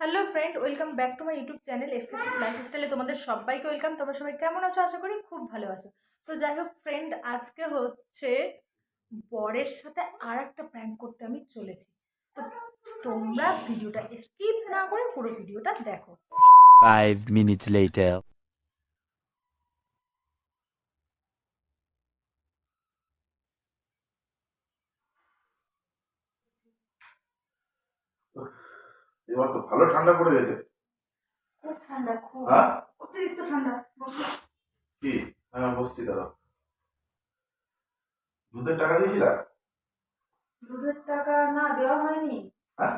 Hello friend welcome back to my YouTube channel এসকেসিস লাইফস্টাইলে তোমাদের সবাইকে ওয়েলকাম তোমরা সবাই কেমন আছো? আশা করি খুব ভালো আছো। তো যাই হোক ফ্রেন্ড আজকে হচ্ছে বরের সাথে আর একটা প্র্যাঙ্ক করতে আমি চলেছি। তো তোমরা ভিডিওটা স্কিপ না করে পুরো ভিডিওটা দেখো। Five minutes later. এবার তো ভালো ঠান্ডা পড়ে গেছে। খুব ঠান্ডা খুব। হ্যাঁ? অতিরিক্ত ঠান্ডা কি? হ্যাঁ বসছি দাদা দুধের টাকা দিয়েছিলা? দুধের টাকা না দেওয়া হয়নি। হ্যাঁ?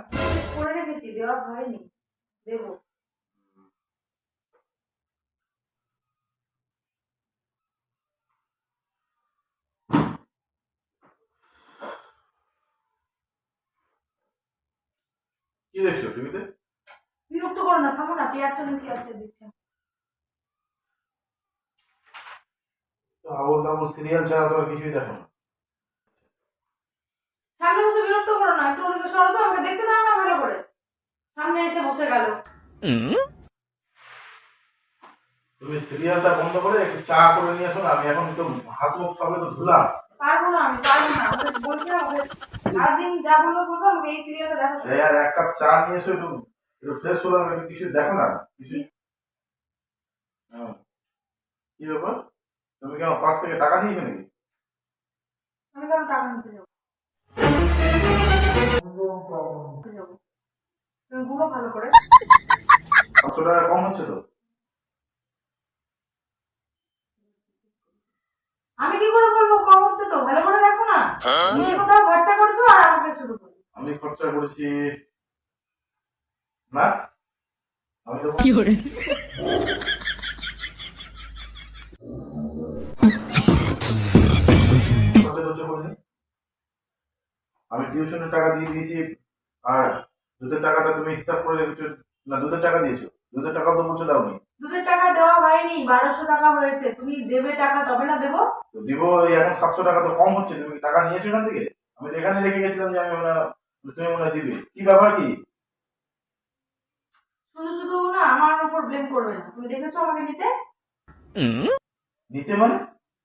করে রেখেছি দেওয়া হয়নি। দেবো। কি দেখছ টিভিতে বিরক্ত করো না থামো না পেয়ারটা নিয়ে পেয়ারটা দিচ্ছে তো আবল তাবল সিরিয়াল ছাড়া তো আর কিছুই দেখো না। সামনে বসে বিরক্ত করো না একটু ওদিকে সরো তো আমাকে দেখতে দাও না ভালো করে। সামনে এসে বসে গেল। তুমি সিরিয়ালটা বন্ধ করে একটু চা করে নিয়ে আসো না আমি এখন তো হাত মুখ সবে তো ধুলাম। পারব না আমি পারব না আমাকে বলতে হবে আর দিন যা বলব বলব আমাকে এই সিরিয়ালটা দেখো আর এক কাপ চা নিয়ে এসো একটু। একটু ফ্রেশ হলাম একটু কিছু দেখো না? কিছু? হ্যাঁ। কি ব্যাপার? তুমি কি আমার থেকে টাকা নিয়েছো নাকি? আমি কেন টাকা নিতে যাব। তুমি ভালো করে। পাঁচশো টাকা কম হচ্ছে তো? আমি কি করে বলব? কম হচ্ছে তো। ভালো করে দেখো না। নিজে কোথাও খরচা করছ আর আমাকে শুরু করো। আমি খরচা করেছি না? আমি তো তাহলে খরচা আমি টিউশনের টাকা দিয়ে দিয়েছি আর দুধের টাকাটা তুমি হিসাব করে রেখেছো না দুধের টাকা দিয়েছ। দুধের টাকা তো বলছো দাওনি। দুধের টাকা দেওয়া হয়নি বারোশো টাকা হয়েছে। তুমি দেবে টাকা তবে না দেবো? তো দিব এই এখন সাতশো টাকা তো কম হচ্ছে তুমি টাকা নিয়েছো এখান থেকে? আমি তো এখানে রেখে গেছিলাম যে আমি মনে তুমি মনে দিবে। কি ব্যাপার কি? শুধু শুধু না আমার উপর ব্লেম করবে না। তুমি দেখেছ আমাকে নিতে? নিতে মানে?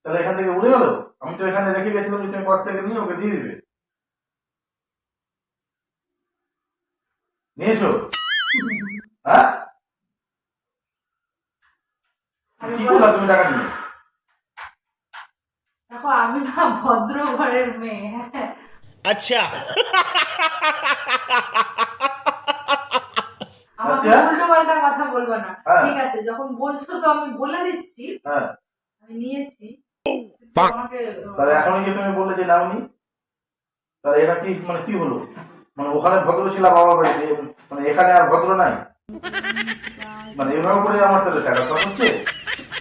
তাহলে এখান থেকে উড়ে গেল? আমি তো এখানে রেখে গেছিলাম যে তুমি পাঁচ থেকে নিয়ে ওকে দিয়ে দিবে। নিয়েছো? হ্যাঁ আমি কি বল- তুমি টাকা দিয়ে দেখো আমি না ভদ্র ঘরের মেয়ে. আমাকে আচ্ছা। উল্টো পাল্টা কথা বলব না। হ্যাঁ। ঠিক আছে যখন বলছো তো আমি বলে দিচ্ছি। হ্যাঁ। আমি নিয়েছি। তাহলে এখনই যে তুমি বললে যে নাওনি তাহলে এটা কি মানে কি হলো? মানে ওখানে ভদ্র ছিল বাবা বাড়িতে মানে এখানে আর ভদ্র নাই? মানে এভাবে করে আমার তাহলে টাকা সব হচ্ছে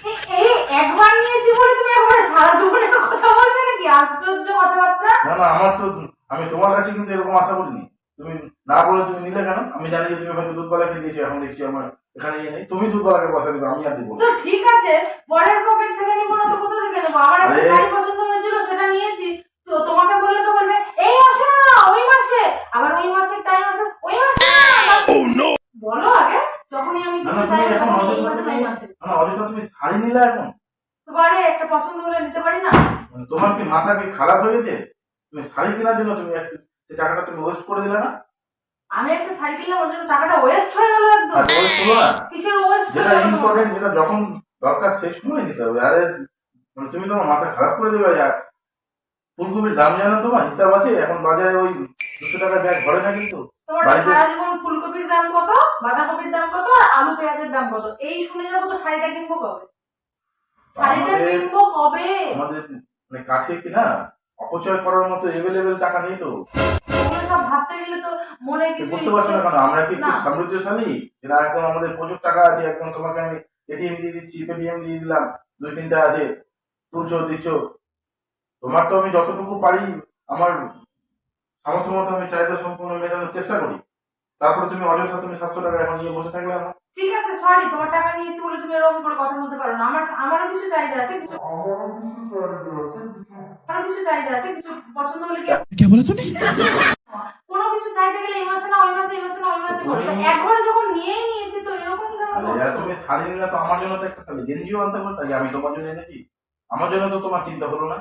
এ- এই একবার নিয়েছি বলে তুমি একবার সারা জীবনের কথা বলবে নাকি আশ্চর্য কথাবার্তা? না না আমার তো আমি তোমার কাছে কিন্তু এরকম আশা করিনি। তুমি না বলে তুমি নিলে কেন? আমি জানি যে তুমি হয়তো দুধবালাকে দিয়েছ এখন দেখছি আমার এখানে ইয়ে নেই। তুমি দুধবালাকে বসা দিবে আমি আর দিব তো ঠিক আছে পরের পকেট থেকে নিবো না তো কোথা থেকে নেব? আমার একটা শাড়ি পছন্দ হয়েছিল সেটা নিয়েছি। তো তোমাকে বললে তো বলবে এই মাসে না ওই মাসে। আবার ওই মাসের টাইম আছে ওই মাসে না। বলো আগে যখনই আমি কিছু চাই তুমি এখন অযথা মাসে তুমি ওই মাসে। না না, অযথা তুমি শাড়ি নিলে এখন? তো পারে একটা পছন্দ হলে নিতে পারি না? তোমার কি মাথা কি খারাপ হয়ে গেছে? তুমি শাড়ি কেনার জন্য তুমি সে টাকাটা তুমি ওয়েস্ট করে দিলে না? আমি একটা শাড়ি কিনলাম ওর জন্য টাকাটা ওয়েস্ট হয়ে গেল একদম। না? কিসের ওয়েস্ট যেটা ইম্পর্টেন্ট যেটা যখন দরকার সেই সময় নিতে হবে। আরে মানে তুমি তোমার মাথা খারাপ করে দেবে আর ফুলকপির দাম জানো তোমার? হিসাব আছে? এখন বাজারে ওই দুশো টাকা ব্যাগ ঘরে না কিন্তু। সারা জীবন ফুলকপির দাম কত বাঁধাকপির দাম কত আর আলু পেঁয়াজের দাম কত? এই শুনে যাব তো শাড়িটা কিনবো কবে? শাড়িটা কিনবো কবে? আমাদের মানে কাছে কি না? অপচয় করার মতো এভেলেবেল টাকা নেই তো। সব ভাবতে গেলে তো মনে কিছু বুঝতে পারছ না কেন? আমরা কি খুব না। সমৃদ্ধশালী? যেটা একদম আমাদের প্রচুর টাকা আছে। একদম তোমাকে আমি এটিএম দিয়ে দিচ্ছি পেটিএম দিয়ে দিলাম। দুই তিনটা আছে। তুলছো দিচ্ছ। তোমার তো আমি যতটুকু পারি আমার সামর্থ্য মতো আমি চাহিদা সম্পূর্ণ মেটানোর চেষ্টা করি। তারপরে তুমি অযথা তুমি সাতশো টাকা এখন নিয়ে বসে থাকলে আমার। ঠিক আছে সরি তোমার টাকা নিয়েছি বলে তুমি এরকম করে কথা বলতে পারো না। আমার আমারও কিছু চাহিদা আছে কিছু আমারও কিছু চাহিদা আছে। কিছু পছন্দ হলে কি কোনো কিছু চাইতে গেলে এই মাসে না ওই মাসে এই মাসে না ওই মাসে করে। একবার যখন নিয়েই নিয়েছি তো এরকম তুমি শাড়ি নিলে তো আমার জন্য তো একটা তাহলে গেঞ্জিও আনতে পারো তাই আমি তোমার জন্য এনেছি। আমার জন্য তো তোমার চিন্তা হলো না।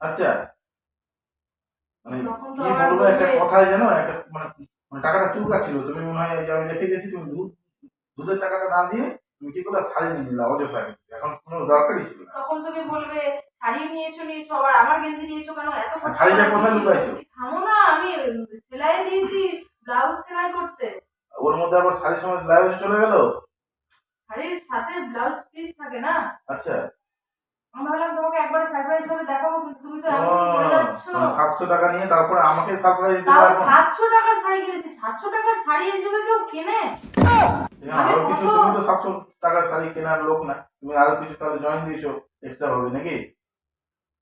আচ্ছা। মানে কি বলব একটা কথায় জানো একটা মানে মানে টাকাটা চুলকাচ্ছিল তুমি মনে হয় যে আমি রেখে গেছি তুমি দুধ দুধের টাকাটা না দিয়ে তুমি কি করলে শাড়ি নিয়ে নিলে অযথা এখন কোনো দরকারই ছিল না। তখন তুমি বলবে শাড়ি নিয়েছো নিয়েছো আবার আমার গেঞ্জি নিয়েছো কেন? এত শাড়িটা করে কোথায়? লুকাইছো? থামো না আমি সেলাই দিয়েছি ব্লাউজ সেলাই করতে। ওর মধ্যে আবার শাড়ির সময় ব্লাউজ চলে গেল? শাড়ির সাথে ব্লাউজ পিস থাকে না? আচ্ছা। আমি ভাবলাম তোমাকে একবারে সারপ্রাইজ করে দেখাবো কিন্তু তুমি তো এমন করে যাচ্ছ। সাতশো টাকা নিয়ে তারপরে আমাকে সারপ্রাইজ দিতে পারব টাকার শাড়ি কিনেছি। সাতশো টাকার শাড়ি এই যুগে কেউ কেনে? আরও কিছু তুমি তো সাতশো টাকার শাড়ি কেনার লোক না। তুমি আরও কিছু তাহলে জয়েন দিয়েছ এক্সট্রা হবে নাকি?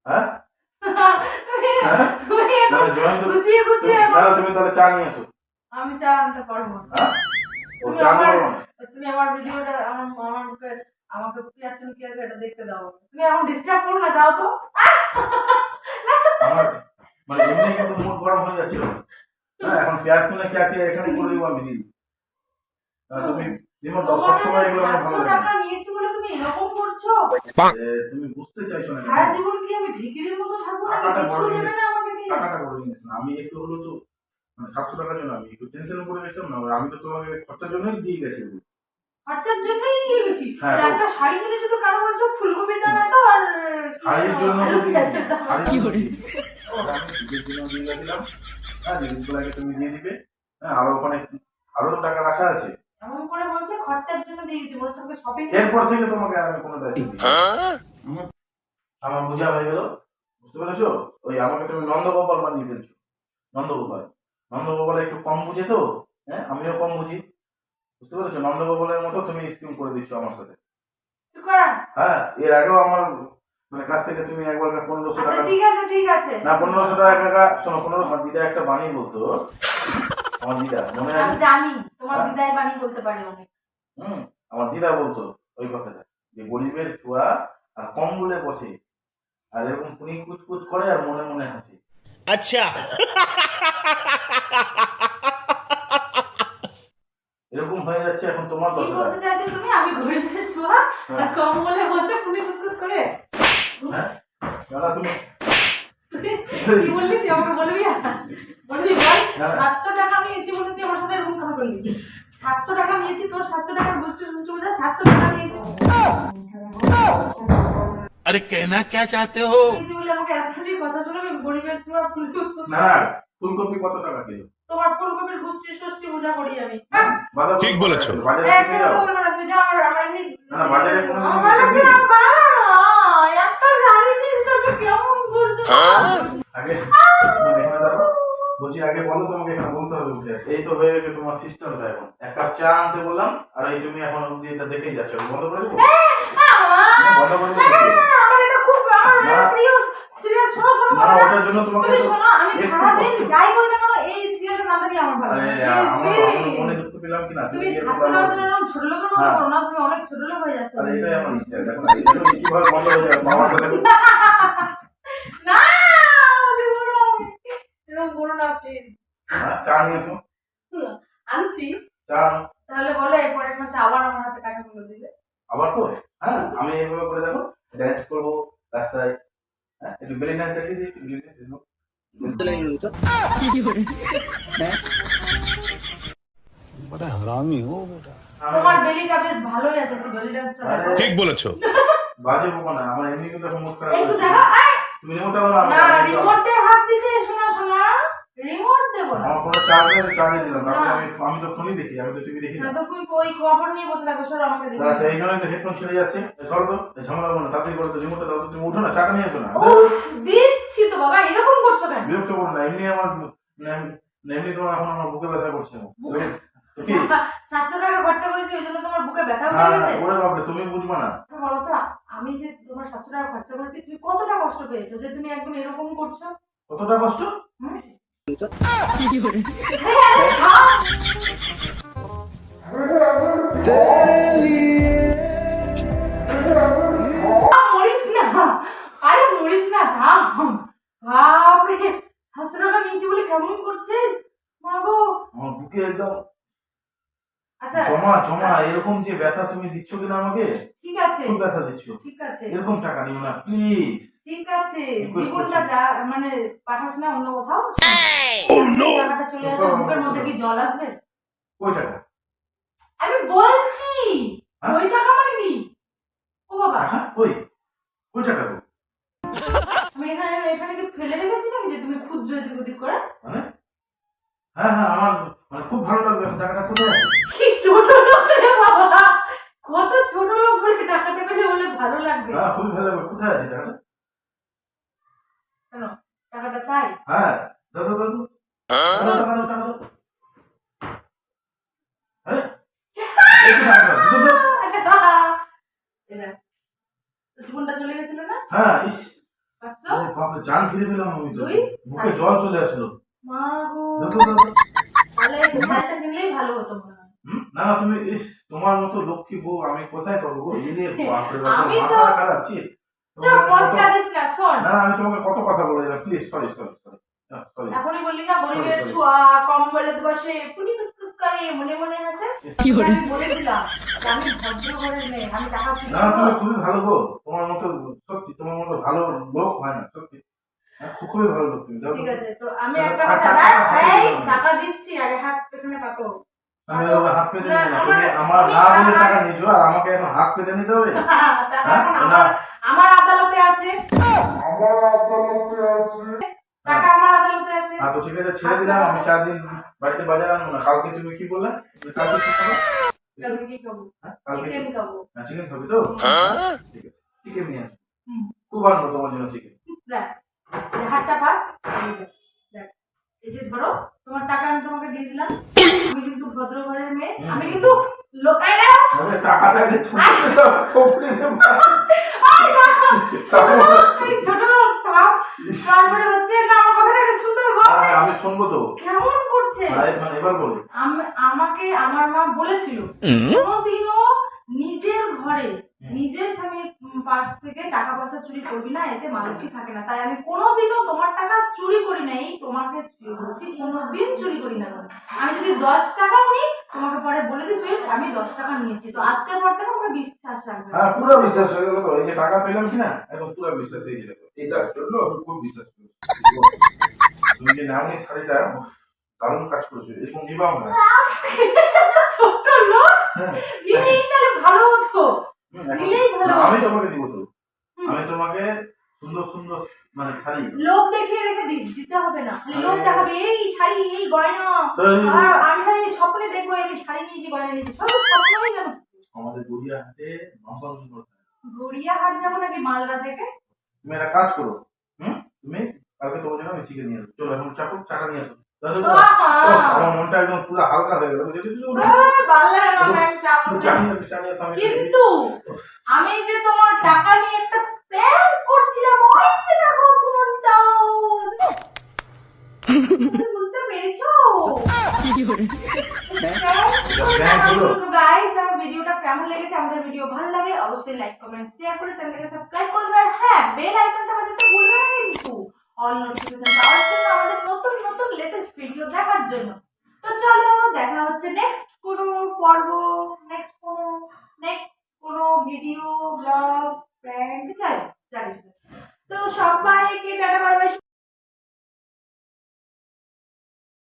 হ্যাঁ? তুমি হ্যাঁ? তুমি তাহলে চা নিয়ে আমি চা আনতে পারব না। হ্যাঁ? তুমি আমার- তুমি আমার ভিডিওটা আমার আমাকে তুমি কি এটা দেখতে দাও। তুমি এখন ডিস্টার্ব করো না যাও তো। মানে এমনি কিন্তু মুড গরম হয়ে যাচ্ছিল। হ্যাঁ এখন পেয়ার তুলে পেয়ারকে এখানে করে দিব আমি? দিই তুমি যেমন সবসময় এগুলো আমার ভালো টাকা লাগে। নিয়েছি বলে তুমি এরকম করছ? তুমি বুঝতে চাইছো না সারা জীবন কি আমি ভিকিরির মতো থাকব না? কিছু দেবে না আমাকে টাকাটা বড় জিনিস না। আমি একটু হলো তো মানে সাতশো টাকার জন্য আমি একটু টেনশন করে গেছিলাম না আমি তো তোমাকে খরচার জন্যই দিয়ে গেছি। খরচার জন্যই নিয়ে গেছি। হ্যাঁ, একটা শাড়ি কিনে শুধু কেন বলছো ফুলকপির দাম এত আর শাড়ির জন্য দিয়ে গেছিলাম। হ্যাঁ জিনিসগুলোকে তুমি দিয়ে দিবে। হ্যাঁ আরও ওখানে আরও টাকা রাখা আছে। এমন করে বলছে খরচার জন্য দিয়েছি বলছে ওকে শপিং এরপর থেকে তোমাকে আমি কোনো দায়িত্ব আমার বোঝা হয়ে গেল? বুঝতে পেরেছ? ওই আমাকে তুমি নন্দগোপাল বানিয়ে ফেলছো নন্দগোপাল। নন্দগোপাল একটু কম বুঝে তো? হ্যাঁ আমিও কম বুঝি। বুঝতে পেরেছ? নন্দগোপালের মতো তুমি স্কিম করে দিচ্ছ আমার সাথে। হ্যাঁ এর আগেও আমার মানে কাছ থেকে তুমি একবার পনেরোশো আচ্ছা, টাকা ঠিক আছে ঠিক আছে। না পনেরোশো টাকা টাকা শোনো দিদা একটা বাণী বলতো। আমার দিদা মনে জানি তোমার হ্যাঁ। দিদাই বাণী বলতে পারে অনেক। হুম আমার দিদা বলতো ওই কথাটা যে গরিবের ছোঁয়া আর কম বলে বসে আর এরকম কুনি কুচকুচ করে আর মনে মনে হাসে। আচ্ছা। এরকম হয়ে যাচ্ছে এখন তোমার দশ বলতে চাইছো তুমি? আমি ঘড়িতে ছোঁয়া হ্যাঁ। আর কম বলে বসে পুনি সুকুত করে। হ্যাঁ? তুমি কি বললি? তুই আমাকে বলবি? বলবি বল। সাতশো টাকা আমি এসি বলে তুই আমার সাথে এরকম কথা বললি সাতশো টাকা নিয়েছি তোর সাতশো টাকার বস্তু বস্তু বোঝা সাতশো টাকা নিয়েছি আরে কেনা কে চাতে হো? বলে আমাকে এতটি কথা শুনে আমি গরিবের ছোঁয়া ফুলকপি না ফুলকপি কত টাকা দিল তোমার ফুলকপির গুষ্টি ষষ্ঠী পূজা করি আমি। হ্যাঁ? ঠিক বলেছ। বলছি? আগে বলো তোমাকে এখানে বলতে হবে বুঝে এই তো হয়ে গেছে তোমার সিস্টেমটা এখন। এক কাপ চা আনতে বললাম আর এই তুমি এখন অব্দি এটা দেখেই যাচ্ছ। বন্ধ করে দেবো? বন্ধ করে না, না, দেবো না, আমার প্রিয় সিরিয়াল শোনো শোনো না ওটার জন্য তোমাকে তুমি শোনো আমি একটু সারাদিন যাই বলি না কেন এই আমার ভালো লাগে। মনে দুঃখ পেলাম কিনা? তুমি এরকম সাতশো ব্যবহার টাকা করো। জন্য ছোট লোকের মতো হ্যাঁ। করো না তুমি অনেক ছোট লোক হয়ে যাচ্ছ। আরে এটাই আমার স্টাইল দেখো না এটা কীভাবে বন্ধ হয়ে যাবে আমার সাথে না তুমি বলো না, এরকম প্লিজ চা আনছি। চা। তাহলে বলো এই পরের মাসে আবার আমার হাতে দিবে? আবার তো? হ্যাঁ আমি এইভাবে করে দেখো ড্যান্স করব রাস্তায় তোমার বেলিটা বেশ ভালোই আছে একটু বেলি ঠিক বলেছ। বাজে না আমার এমনি কিন্তু মুড খারাপ তুমি রিমোটটা না রিমোটে হাত দিছে শোনা শোনা। রিমোট দেবো না। আমার ফোনে চার্জ চার্জে দিলাম আমি আমি তো ফোনই দেখি আমি তো টিভি দেখি না। তো তুমি ওই খবর নিয়ে বসে থাকো সর আমাকে দেখো। আচ্ছা এই জন্যই তো হেডফোন ছেড়ে যাচ্ছে। সরো তো ঝামেলা না তাড়াতাড়ি করো তো রিমোটটা দাও তো তুমি উঠো না নিয়ে এসো না। দিচ্ছি তো বাবা এরকম করছ কেন? বিরক্ত করো না এমনি আমার এম- এমনি তোমার এখন আমার বুকে ব্যথা করছে। সাতশো টাকা খরচা করেছি ওই জন্য তোমার বুকে ব্যথা হ্যাঁ হয়ে গেছে ওরে বাপরে তুমি বুঝবা না। তো বলো তো আমি যে তোমার সাতশো টাকা খরচা করেছি তুমি কতটা কষ্ট পেয়েছ যে তুমি একদম এরকম করছ? কতটা কষ্ট? হুম? বাপরে শাশুড়া নিচে বলে কেমন করছে? মাগো আমার বুকে একদম জমা জমা এরকম যে ব্যথা তুমি দিচ্ছ কিনা আমাকে? ঠিক আছে খুব ব্যথা দিচ্ছ। ঠিক আছে। এরকম টাকা নিও না প্লিজ ঠিক আছে জীবনটা যা মানে পাঠাস না অন্য কোথাও? টাকাটা চলে আসে বুকের মধ্যে কি জল আসবে? ওই টাকা। আমি বলছি হ্যাঁ? ওই টাকা মানে কি? ও বাবা। টাকা? ওই ওই টাকা গো। আমি এখানে এখানে কি ফেলে রেখেছি নাকি যে তুমি খুঁজছো এদিক ওদিক করে? মানে? হ্যাঁ হ্যাঁ আমার মানে খুব ভালো লাগবে টাকাটা কোথায় আছে? ছোট লোক রে বাবা কত ছোট লোক বলে টাকাটা পেলে বলে ভালো লাগবে? হ্যাঁ খুবই ভালো লাগবে। কোথায় আছে টাকাটা? কেন? টাকাটা চাই? হ্যাঁ দাও। এরা, তো জীবনটা চলে গেছিল না? হ্যাঁ ইস। জান ফিরে পেলাম আমি তো। বুকে জল চলে আসলো। মা গো। তাহলে কিনলেই ভালো হতো মনে হয়? না না তুমি ইস তোমার মতো লক্ষ্মী বউ আমি কোথায় পাবো গো? বাপরে আমি তো- মাথা খারাপ ছি। চল তোমাকে মস্কা কত- না শোন। না না আমি তোমাকে কত কথা বলে দিলাম please sorry sorry sorry sorry বললি না গরিবের Sorry, sorry. ছোঁয়া কম বলে বসে পুনি করে মনে মনে হাসে আমি বলেছিলাম আমি ভদ্র ঘরের মেয়ে আমি টাকা ছিল না তুমি খুবই ভালো গো তোমার মতো সত্যি তোমার মতো ভালো লোক হয় না সত্যি। হ্যাঁ, খুবই ভালো লোক তুমি ঠিক আছে তো আমি একটা টাকা- কথা এই দিচ্ছি আরে হাত এখানে পাতো। আমি ওকে হাত পেতে আমার- না বলে টাকা আর আমাকে এখন হাত পেতে নিতে হবে? হ্যাঁ? এখন না। আমার আমার আদালতে আছে। টাকা আমার আদালতে আছে। হ্যাঁ তো ঠিক আছে ছেড়ে দিলাম। আমি চার দিন বাড়িতে বাজার আনব না। কালকে তুমি কি বললে? কালকে কি খাব? আমি কি খাব। হ্যাঁ, চিকেন খাব। চিকেন খাবি তো? ঠিক আছে। চিকেন নিয়ে আসব খুব আনব তোমার জন্য চিকেন। হাতটা পার এই যে ধরো তোমার টাকা আমি তোমাকে দিয়ে দিলাম। আমি কিন্তু ভদ্র ঘরের মেয়ে আমি কিন্তু লোকাই না। টাকাটা যে তুমি দাও, কপড়ে নে ভাই। তারপর- এই ছোট লোক তারপরে হচ্ছে না আমার কথাটাকে শুনতে হবে আমি শুনব তো। কেমন করছে? মানে এবার বলো। আম- আমাকে আমার মা বলেছিল কোনোদিনও নিজের ঘরে নিজের স্বামীর পার্স থেকে টাকা পয়সা চুরি করবি না এতে মালকি থাকে না। তাই আমি কোনোদিনও তোমার টাকা চুরি করি না এই তোমাকে বলছি কোনোদিন চুরি করি না। আমি। যদি দশ টাকাও নিই তোমাকে পরে বলে সুইট আমি দশ টাকা নিয়েছি। তো আজকের পর থেকে আমাকে বিশ্বাস রাখবে। হ্যাঁ পুরো বিশ্বাস হয়ে গেল তো এই যে টাকা পেলাম কি না এখন পুরো বিশ্বাস হয়ে গেল। এটার জন্য আমি খুব বিশ্বাস করি। তুমি যে নামনি শাড়িটা উফ, দারুণ কাজ করেছ এরকম নিবাও না লোক? হ্যাঁ, নিলেই তাহলে ভালো হতো। নিলেই ভালো আমি তোমাকে দিব তো। আমি তোমাকে সুন্দর সুন্দর মানে শাড়ি। লোক দেখিয়ে রেখে দিস দিতে হবে না। লোক দেখাবে এই শাড়ি এই গয়না। আর আমি স্বপ্নে দেখব আমি শাড়ি নিয়েছি গয়না নিয়েছি সব স্বপ্নই যেন আমাদের গড়িয়া হাটে নম্বর নম্বর গড়িয়া হাট যাব নাকি মালদা থেকে? তুমি একটা কাজ করো হুম? তুমি কালকে তোমার জন্য আমি চিকেন নিয়ে আসব। চলো এখন চাকু চাকা নিয়ে আসো। আমার মনটা একদম পুরো হালকা হয়ে গেল। কিন্তু আমি যে তোমার টাকা নিয়ে একটা প্ল্যান করছিলাম ওই যে দেখো ফোনটা। বুঝতে পেরেছ? গাইস আমার ভিডিওটা কেমন লেগেছে আমাদের ভিডিও ভালো লাগে অবশ্যই লাইক কমেন্ট শেয়ার করে চ্যানেলটাকে সাবস্ক্রাইব করে দেবেন হ্যাঁ বেল আইকনটা বাজাতে ভুলবেন না কিন্তু। অল নোটিফিকেশন পাওয়ার জন্য আমাদের নতুন নতুন লেটেস্ট ভিডিও দেখার জন্য। তো চলো দেখা হচ্ছে নেক্সট কোনো পর্ব নেক্সট কোনো নেক্সট কোনো ভিডিও ব্লগ প্র্যাঙ্ক যাই যাই তো সবাইকে টাটা